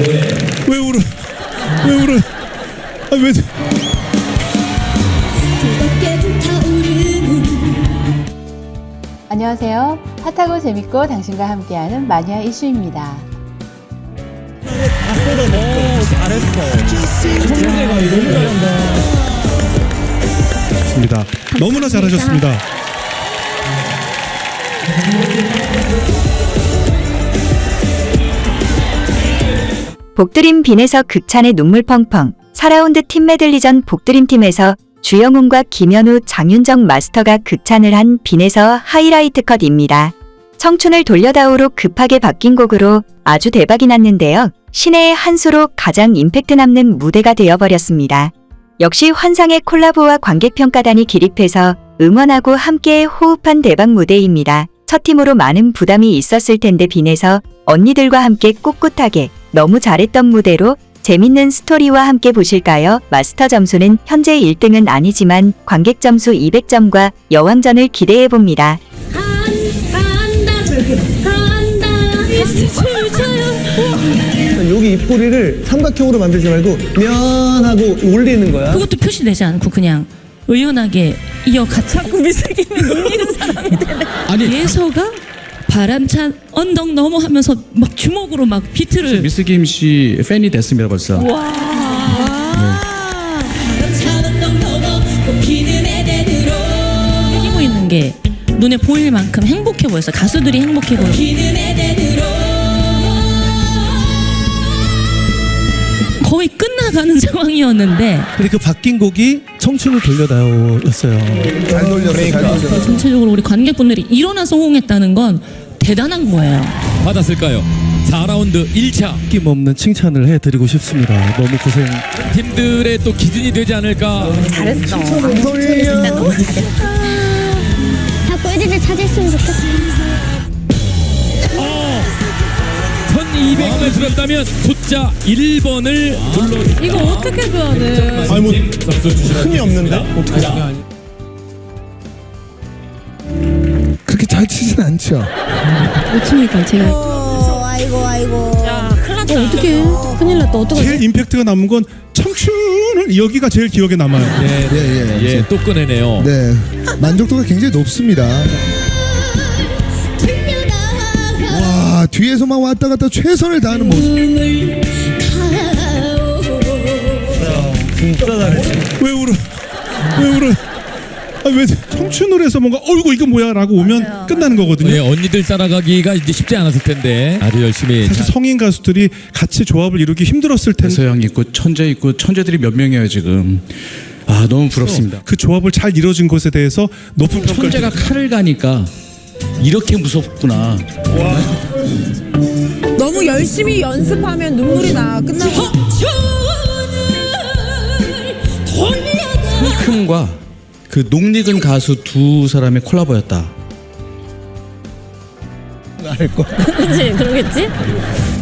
왜 울어? 왜 울어? 아, 왜? 안녕하세요. 핫하고 재밌고 당신과 함께하는 마니아 이슈입니다. 좋습니다. 너무나 잘하셨습니다. 복드림 빈에서 극찬의 눈물 펑펑 4라운드 팀 메들리전 복드림 팀에서 주영훈과 김현우, 장윤정 마스터가 극찬을 한 빈에서 하이라이트 컷입니다. 청춘을 돌려다오로 급하게 바뀐 곡으로 아주 대박이 났는데요. 신의 한 수로 가장 임팩트 남는 무대가 되어버렸습니다. 역시 환상의 콜라보와 관객평가단이 기립해서 응원하고 함께 호흡한 대박 무대입니다. 첫 팀으로 많은 부담이 있었을 텐데 빈에서 언니들과 함께 꿋꿋하게 너무 잘했던 무대로 재밌는 스토리와 함께 보실까요? 마스터 점수는 현재 1등은 아니지만 관객 점수 200점과 여왕전을 기대해 봅니다. 간다 간다 춤춰요 여기 입꼬리를 삼각형으로 만들지 말고 면하고 올리는 거야. 그것도 표시되지 않고 그냥 의연하게 이어가 자꾸 미스김에 놀리는 사람이 되네. 아니 예서가 바람찬 언덕 넘어 하면서 막 주먹으로 막 비트를 미스 김 씨 팬이 됐습니다 벌써. 와. 차은동 넘어 꽃피는 에덴으로 이기고 있는 게 눈에 보일 만큼 행복해 보였어. 가수들이 행복해 에덴으로 거의 끝나가는 상황이었는데 근데 그 바뀐 곡이 청춘을 돌려다오였어요. 잘 돌렸어. 잘 돌렸어. 전체적으로 우리 관객분들이 일어나서 호응했다는 건 대단한 거예요. 받았을까요? 4라운드 1차 끼없는 칭찬을 해드리고 싶습니다. 너무 고생. 팀들의 또 기준이 되지 않을까 자꾸 애들을 찾았으면 좋겠어 1200을 들었다면 숫자 1번을 눌러 이거 어떻게 줘야 돼? 아니 뭐 힘이 없는데? 그렇게 잘 치진 않죠. 못 제가. 아이고 아이고 야, 큰일 났다. 어떡해. 큰일 났다. 어떡하지? 제일 임팩트가 남은 건 청춘을 여기가 제일 기억에 남아요. 네, 예, 예. 예, 또 꺼내네요. 네. 만족도가 굉장히 높습니다. 와, 뒤에서만 왔다 갔다 최선을 다하는 모습. 진짜 잘했어. 왜 울어? 왜 울어? 아, 왜 청춘을 해서 뭔가 어이구 이거 뭐야라고 오면 끝나는 거거든요. 예, 언니들 따라가기가 이제 쉽지 않았을 텐데 아주 열심히 사실 성인 가수들이 같이 조합을 이루기 힘들었을 텐데 서영 있고 천재 있고 천재들이 몇 명이에요 지금. 아 너무 부럽습니다. 그 조합을 잘 이뤄진 것에 대해서 높은 평가를 천재가 칼을 가니까 이렇게 무섭구나. 너무 열심히 연습하면 눈물이 나 끝나고 청춘을 돌려다 큼과 그 녹익은 가수 두 사람의 콜라보였다. 그치, 그러겠지?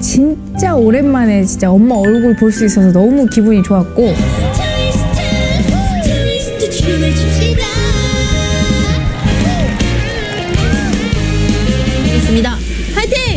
진짜 오랜만에 진짜 엄마 얼굴 볼 수 있어서 너무 기분이 좋았고 알겠습니다 화이팅!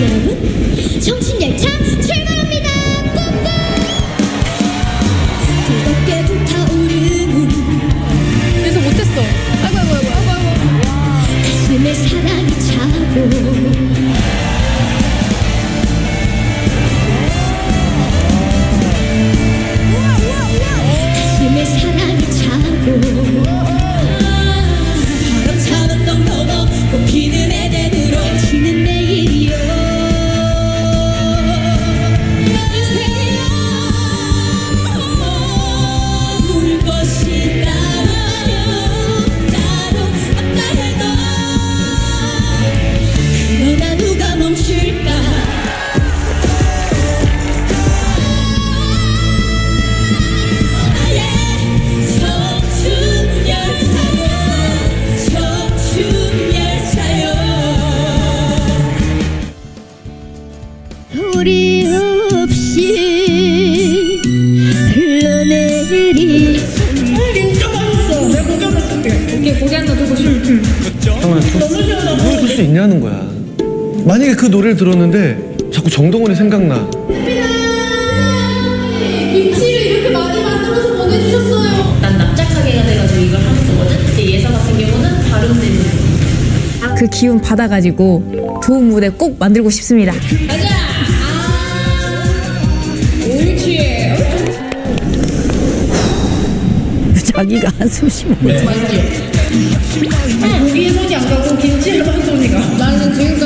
여러분 정신 만약에 그 노래를 들었는데 자꾸 정동원이 생각나. 김치를 이렇게 많이 만들어서 보내주셨어요 난 납작하게가 돼가지고 이걸 하는 거거든. 근데 예서 같은 경우는 발음 때문에. 그 기운 받아가지고 좋은 무대 꼭 만들고 싶습니다. 가자 옳지 자기가 한숨 쉬면 고기에 손이 안 가고 김치에만 손이 가 나는 지금까지 얘는